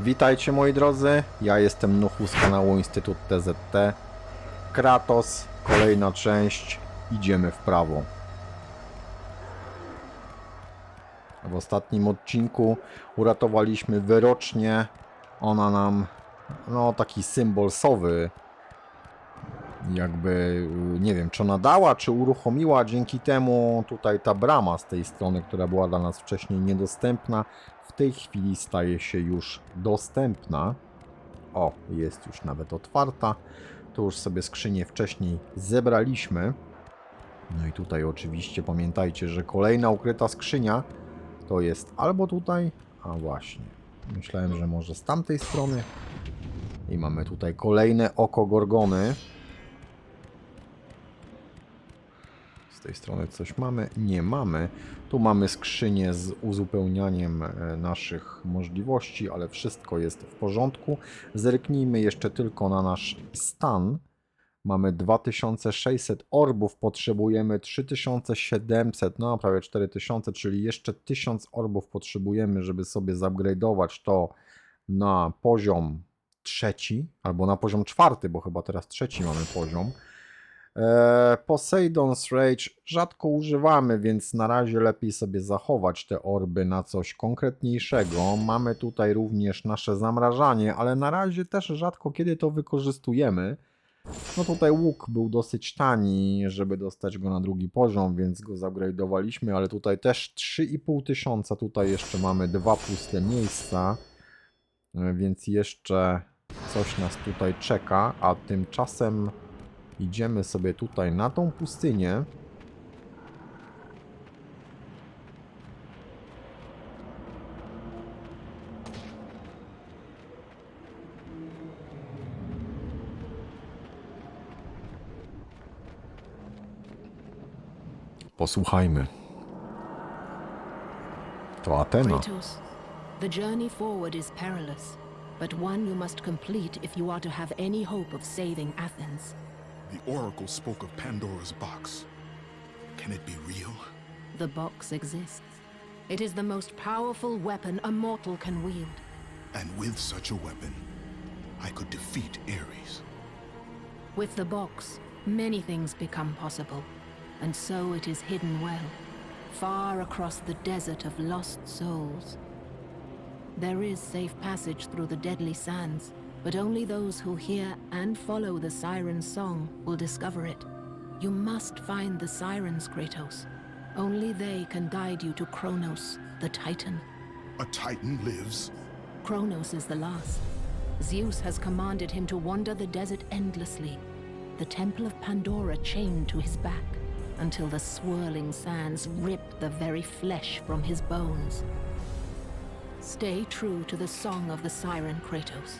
Witajcie moi drodzy, ja jestem Nuchu z kanału Instytut TZT. Kratos, kolejna część, idziemy w prawo. W ostatnim odcinku uratowaliśmy wyrocznie. Ona nam, no taki symbol sowy, jakby, y, nie wiem, czy ona dała, czy uruchomiła. Dzięki temu tutaj ta brama z tej strony, która była dla nas wcześniej niedostępna, w tej chwili staje się już dostępna. O, jest już nawet otwarta. Tu już sobie skrzynię wcześniej zebraliśmy. No i tutaj oczywiście pamiętajcie, że kolejna ukryta skrzynia to jest albo tutaj, a właśnie. Myślałem, że może z tamtej strony. I mamy tutaj kolejne oko Gorgony. Z tej strony coś mamy? Nie mamy. Tu mamy skrzynię z uzupełnianiem e, naszych możliwości, ale wszystko jest w porządku. Zerknijmy jeszcze tylko na nasz stan. Mamy 2600 orbów, potrzebujemy 3700, no prawie 4000, czyli jeszcze 1000 orbów potrzebujemy, żeby sobie zupgrade'ować to na poziom trzeci, albo na poziom czwarty, bo chyba teraz trzeci mamy poziom. E, Poseidon's Rage rzadko używamy, więc na razie lepiej sobie zachować te orby na coś konkretniejszego. Mamy tutaj również nasze zamrażanie, ale na razie też rzadko kiedy to wykorzystujemy. No tutaj łuk był dosyć tani, żeby dostać go na drugi poziom, więc go zupgrade'owaliśmy, ale tutaj też 3,5 tysiąca, tutaj jeszcze mamy dwa puste miejsca, e, więc jeszcze coś nas tutaj czeka, a tymczasem idziemy sobie tutaj na tą pustynię. Posłuchajmy. To Atena. Kratos, the journey forward is perilous, but one you must complete if you are to have any hope of saving Athens. The Oracle spoke of Pandora's box. Can it be real? The box exists. It is the most powerful weapon a mortal can wield. And with such a weapon, I could defeat Ares. With the box, many things become possible, and so it is hidden well, far across the desert of lost souls. There is safe passage through the deadly sands, but only those who hear and follow the siren's song will discover it. You must find the sirens, Kratos. Only they can guide you to Kronos, the Titan. A Titan lives? Kronos is the last. Zeus has commanded him to wander the desert endlessly, the temple of Pandora chained to his back, until the swirling sands rip the very flesh from his bones. Stay true to the song of the siren Kratos.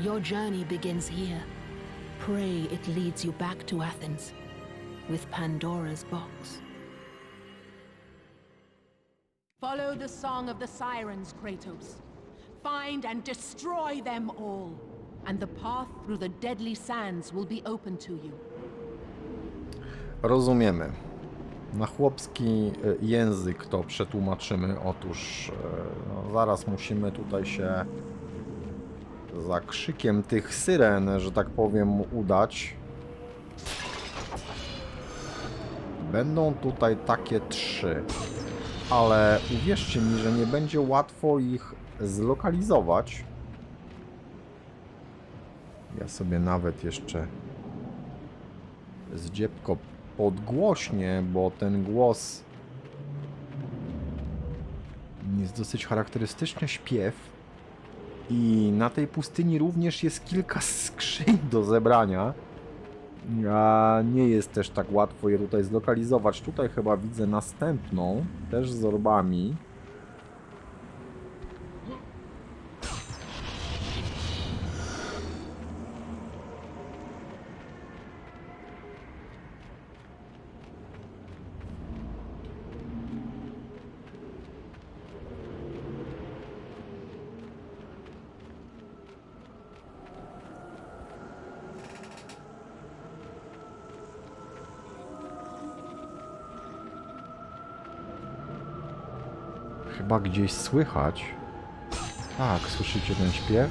Your journey begins here. Pray it leads you back to Athens with Pandora's box. Follow the song of the sirens, Kratos. Find and destroy them all, and the path through the deadly sands will be open to you. Rozumiemy. Na chłopski e, język to przetłumaczymy. Otóż e, no, zaraz musimy tutaj się za krzykiem tych syren, że tak powiem, udać. Będą tutaj takie trzy, ale uwierzcie mi, że nie będzie łatwo ich zlokalizować. Ja sobie nawet jeszcze zdziebko podgłośnie, bo ten głos jest dosyć charakterystyczny śpiew. I na tej pustyni również jest kilka skrzyń do zebrania. A nie jest też tak łatwo je tutaj zlokalizować. Tutaj chyba widzę następną, też z orbami. Chyba gdzieś słychać. Tak, słyszycie ten śpiew?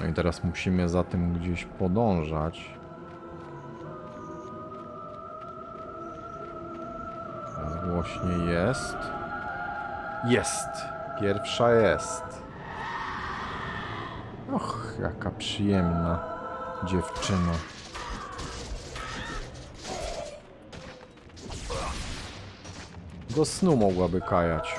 No i teraz musimy za tym gdzieś podążać. Teraz głośniej jest. Jest! Pierwsza jest. Och, jaka przyjemna dziewczyna. Do snu mogłaby kajać.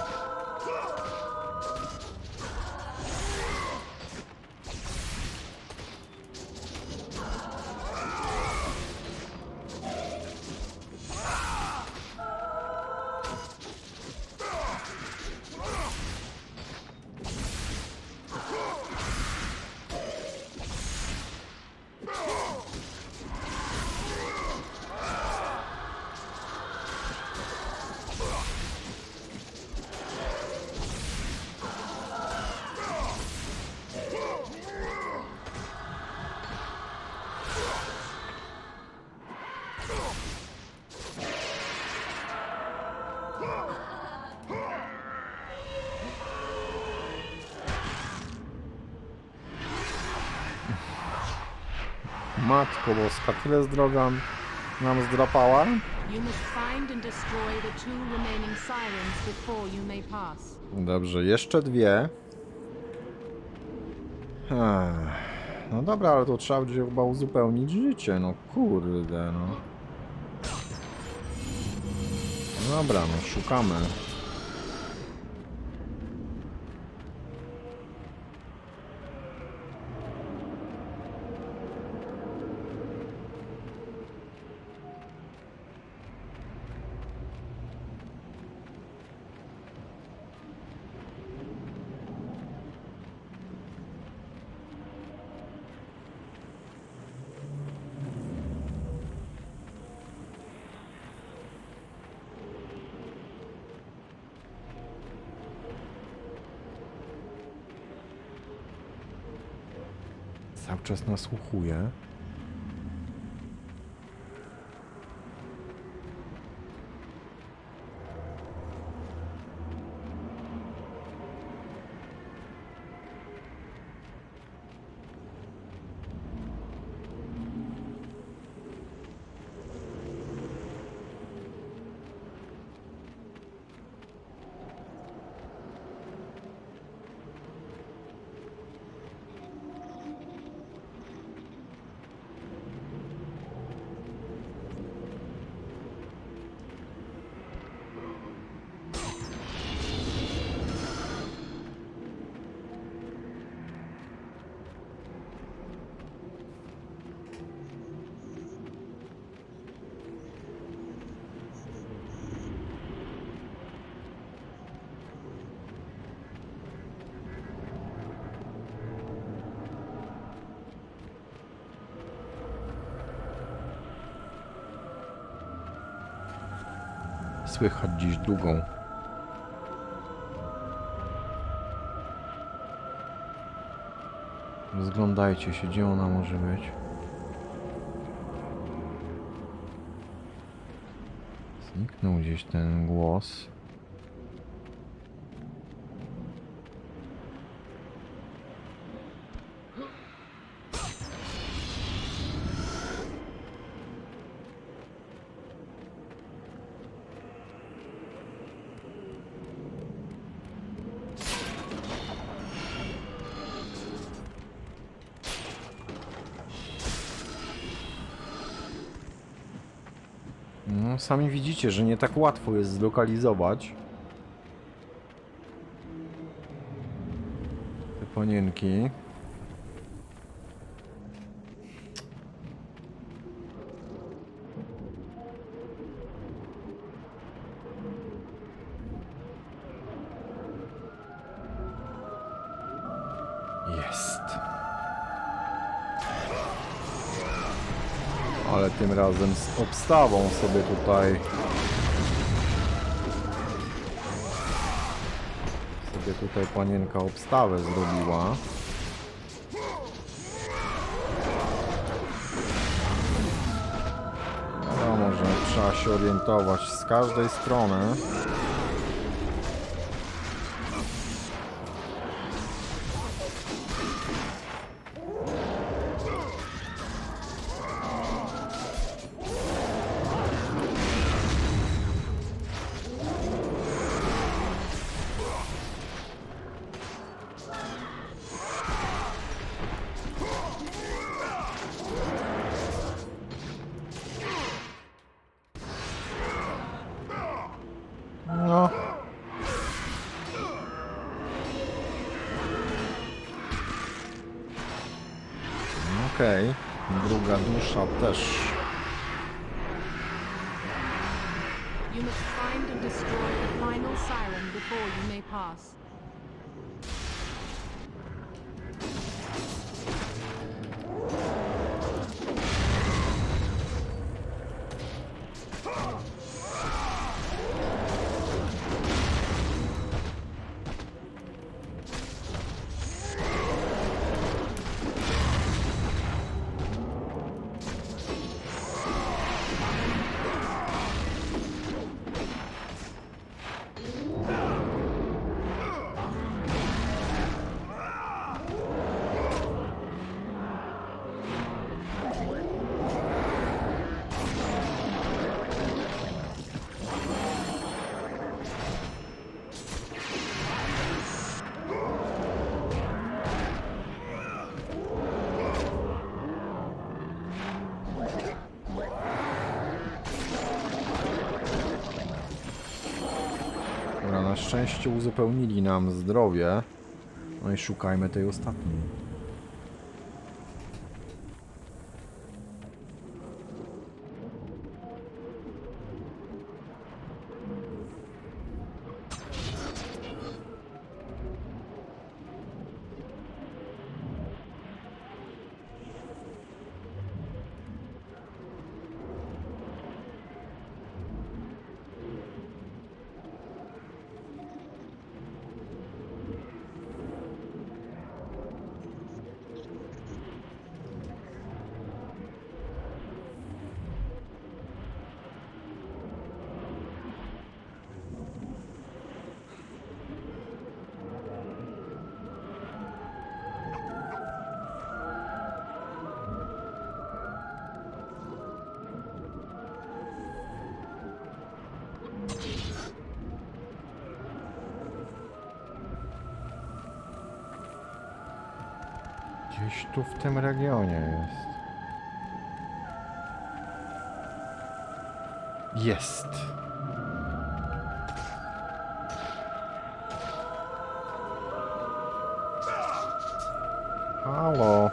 Matko boska, tyle zdroga nam zdrapała. Dobrze, jeszcze dwie. Ech, No dobra, ale to trzeba będzie chyba uzupełnić życie, no kurde. No Dobra, no szukamy. Czas nasłuchuję. Słychać dziś drugą. Rozglądajcie się, gdzie ona może być. Zniknął gdzieś ten głos. Sami widzicie, że nie tak łatwo jest zlokalizować te panienki. Razem z obstawą sobie tutaj sobie tutaj panienka obstawę zrobiła. Wiadomo, że Trzeba się orientować z każdej strony. Okej, druga dusza też. Szczęście uzupełnili nam zdrowie. No i szukajmy tej ostatniej. Gdzieś tu w tym regionie jest. Jest. Halo.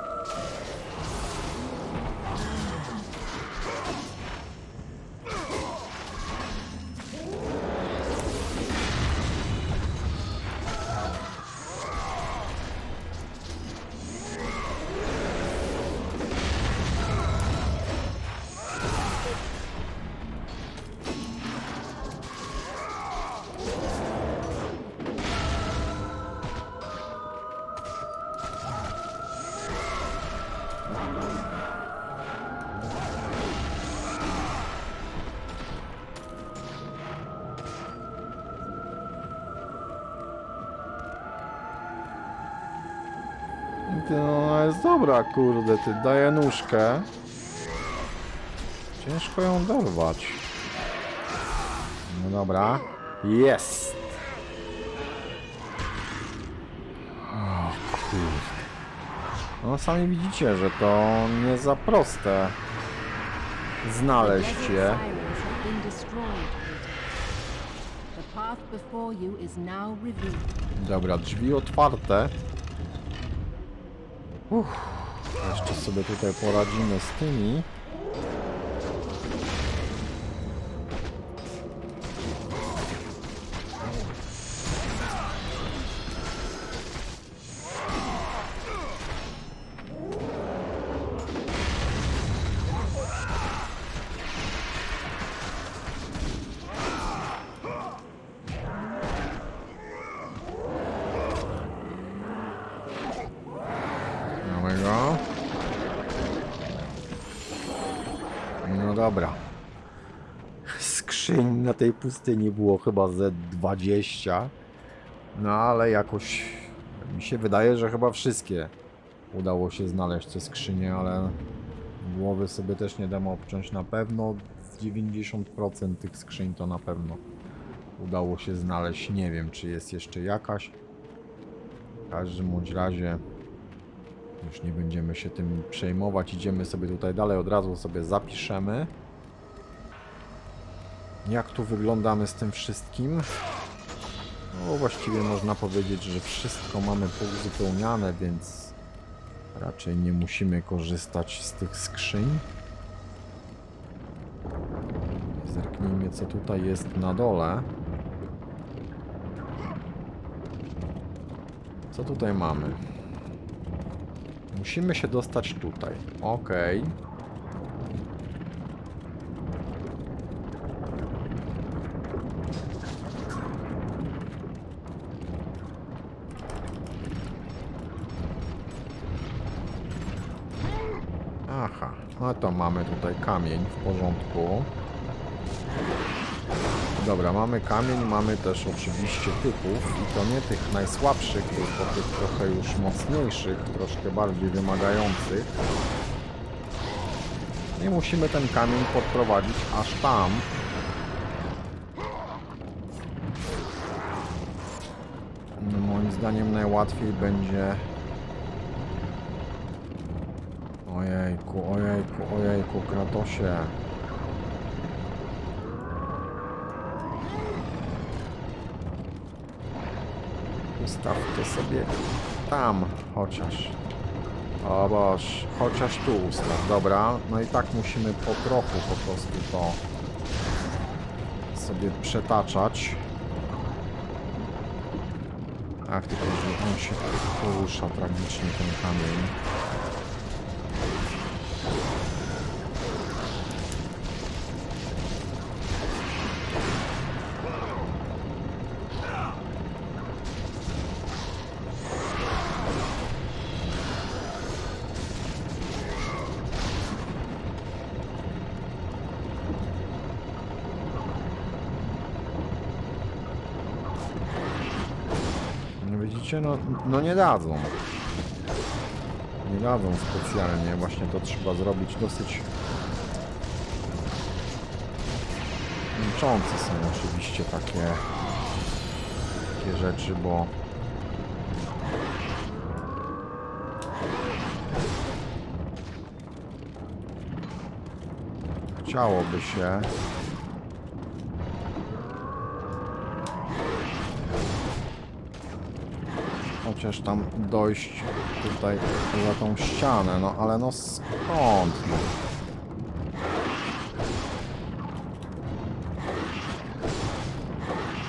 Ty, no ona jest dobra, kurde, ty daje nóżkę. Ciężko ją dorwać. No dobra. Jest! O kurde. No sami widzicie, że to nie za proste znaleźć je. sirens have been destroyed, Peter. The path before you is now revealed. Dobra, drzwi otwarte. Uff, jeszcze sobie tutaj poradzimy z tymi. Tej pustyni było chyba ze 20. No ale jakoś mi się wydaje, że chyba wszystkie udało się znaleźć te skrzynie, ale głowy sobie też nie damy obciąć na pewno. Z 90% tych skrzyń to na pewno udało się znaleźć. Nie wiem, czy jest jeszcze jakaś. W każdym bądź razie już nie będziemy się tym przejmować. Idziemy sobie tutaj dalej, od razu sobie zapiszemy. Jak tu wyglądamy z tym wszystkim? No właściwie można powiedzieć, że wszystko mamy pouzupełniane, więc raczej nie musimy korzystać z tych skrzyń. Zerknijmy co tutaj jest na dole. Co tutaj mamy? Musimy się dostać tutaj. Okej. Aha, no to mamy tutaj kamień w porządku. Dobra, mamy kamień, mamy też oczywiście typów i to nie tych najsłabszych, tylko tych trochę już mocniejszych, troszkę bardziej wymagających. Nie musimy ten kamień podprowadzić aż tam. Moim zdaniem najłatwiej będzie Ojejku, ojejku, ojejku, Kratosie. To sobie tam, chociaż. O boż, chociaż tu ustaw, dobra. No i tak musimy po trochu po prostu to sobie przetaczać. Ach, tylko że on się porusza tragicznie ten kamień. No no nie dadzą. Nie dadzą specjalnie, właśnie to trzeba zrobić dosyć męczące są oczywiście takie, takie rzeczy, bo chciałoby się chociaż tam dojść tutaj za tą ścianę, no ale no skąd?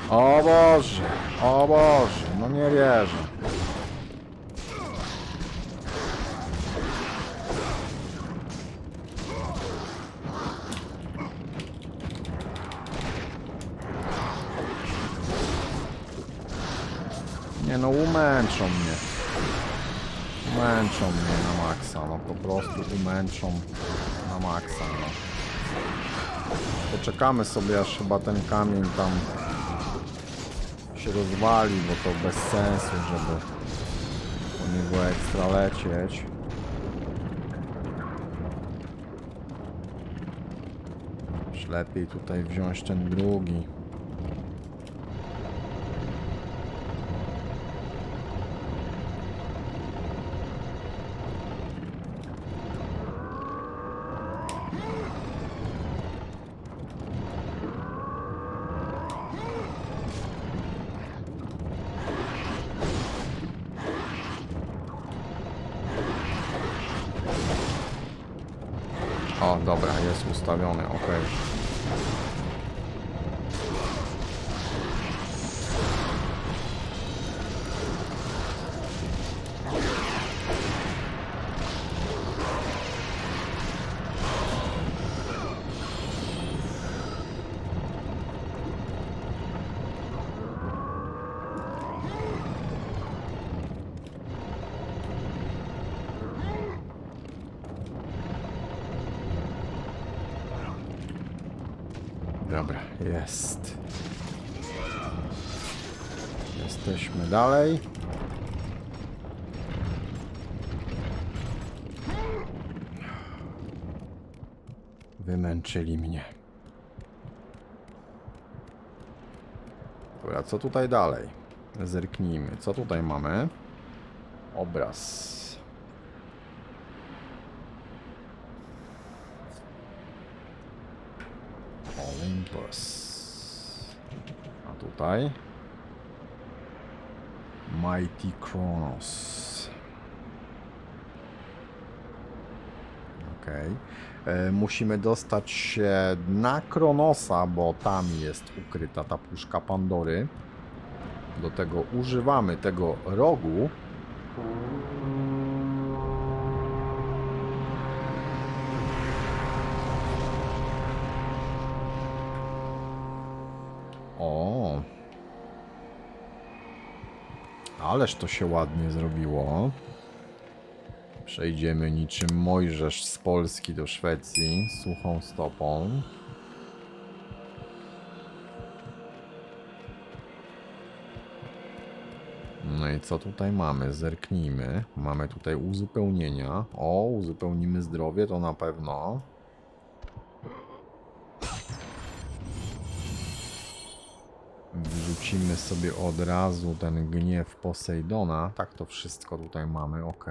No? O Boże, o Boże, no nie wierzę. Nie umęczą mnie. Umęczą mnie na maksa, no po prostu umęczą na maksa, no. Poczekamy sobie aż chyba ten kamień tam się rozwali, bo to bez sensu, żeby po niego ekstra lecieć. Już lepiej tutaj wziąć ten drugi. Dobra, jest. Jesteśmy dalej. Wymęczyli mnie. Dobra, co tutaj dalej? Zerknijmy. Co tutaj mamy? Obraz. Olympus. A tutaj? Mighty Kronos. Okej. E, Musimy dostać się na Kronosa, bo tam jest ukryta ta puszka Pandory. Do tego używamy tego rogu. Ależ to się ładnie zrobiło. Przejdziemy niczym Mojżesz z Polski do Szwecji suchą stopą. No i co tutaj mamy? Zerknijmy. Mamy tutaj uzupełnienia. O, uzupełnimy zdrowie, to na pewno. Wrzucimy sobie od razu ten gniew Posejdona. Tak to wszystko tutaj mamy, ok.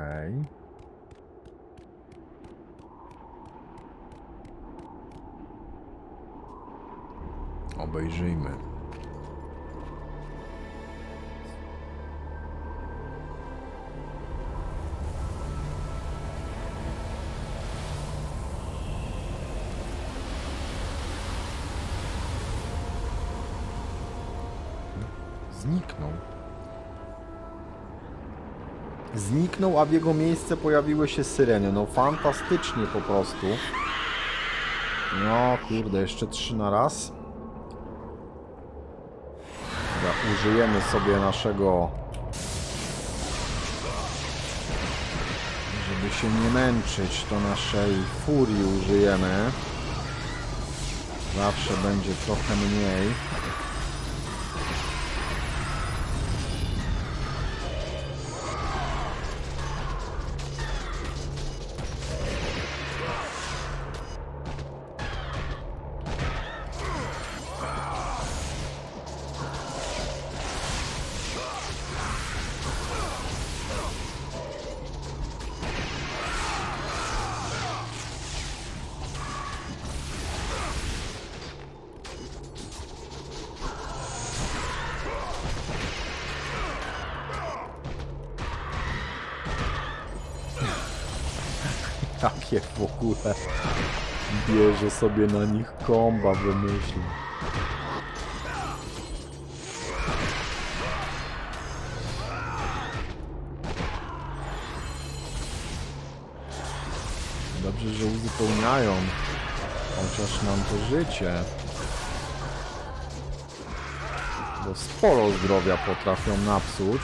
Obejrzyjmy. A w jego miejsce pojawiły się syreny. No fantastycznie po prostu. No kurde, jeszcze trzy na raz. Użyjemy sobie naszego... Żeby się nie męczyć, to naszej furii użyjemy. Zawsze będzie trochę mniej. Bierze sobie na nich komba, wymyślił. Dobrze, że uzupełniają chociaż nam to życie. Bo sporo zdrowia potrafią napsuć.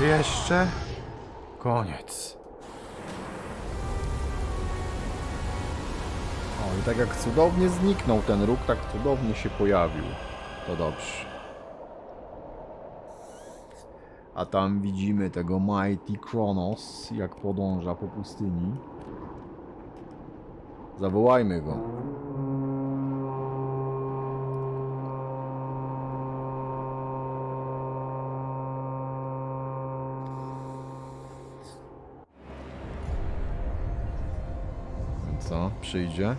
Jeszcze? Koniec. O, i tak jak cudownie zniknął ten róg, tak cudownie się pojawił. To dobrze. A tam widzimy tego Mighty Kronos, jak podąża po pustyni. Zawołajmy go. Przyjdzie?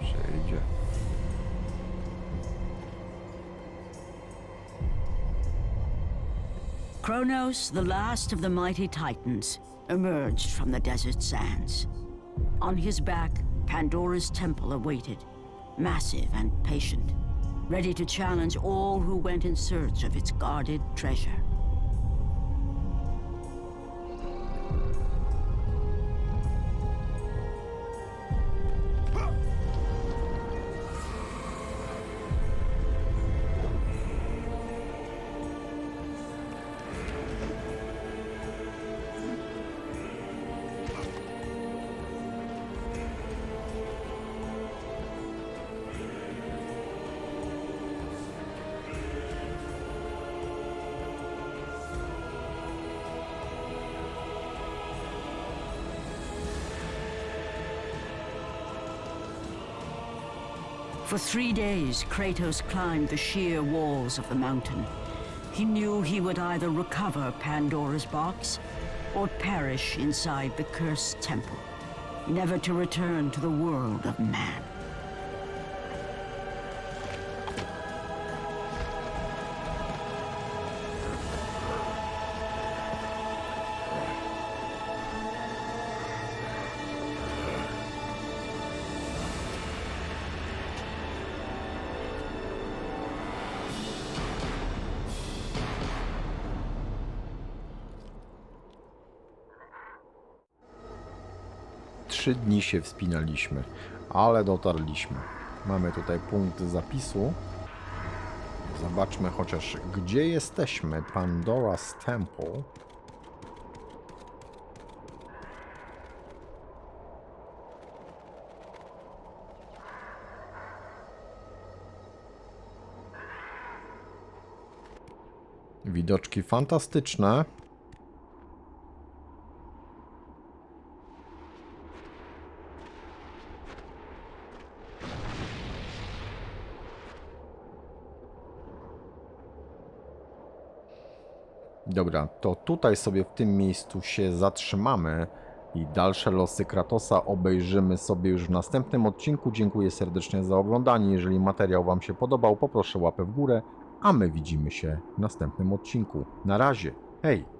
Przyjdzie. Kronos, the last of the mighty titans, emerged from the desert sands. On his back, Pandora's temple awaited, massive and patient, ready to challenge all who went in search of its guarded treasure. For three days, Kratos climbed the sheer walls of the mountain. He knew he would either recover Pandora's box or perish inside the cursed temple, never to return to the world of man. Trzy dni się wspinaliśmy, ale dotarliśmy. Mamy tutaj punkt zapisu. Zobaczmy chociaż, gdzie jesteśmy. Pandora's Temple. Widoczki fantastyczne. Dobra, to tutaj sobie w tym miejscu się zatrzymamy i dalsze losy Kratosa obejrzymy sobie już w następnym odcinku. Dziękuję serdecznie za oglądanie. Jeżeli materiał Wam się podobał, poproszę łapę w górę, a my widzimy się w następnym odcinku. Na razie, hej!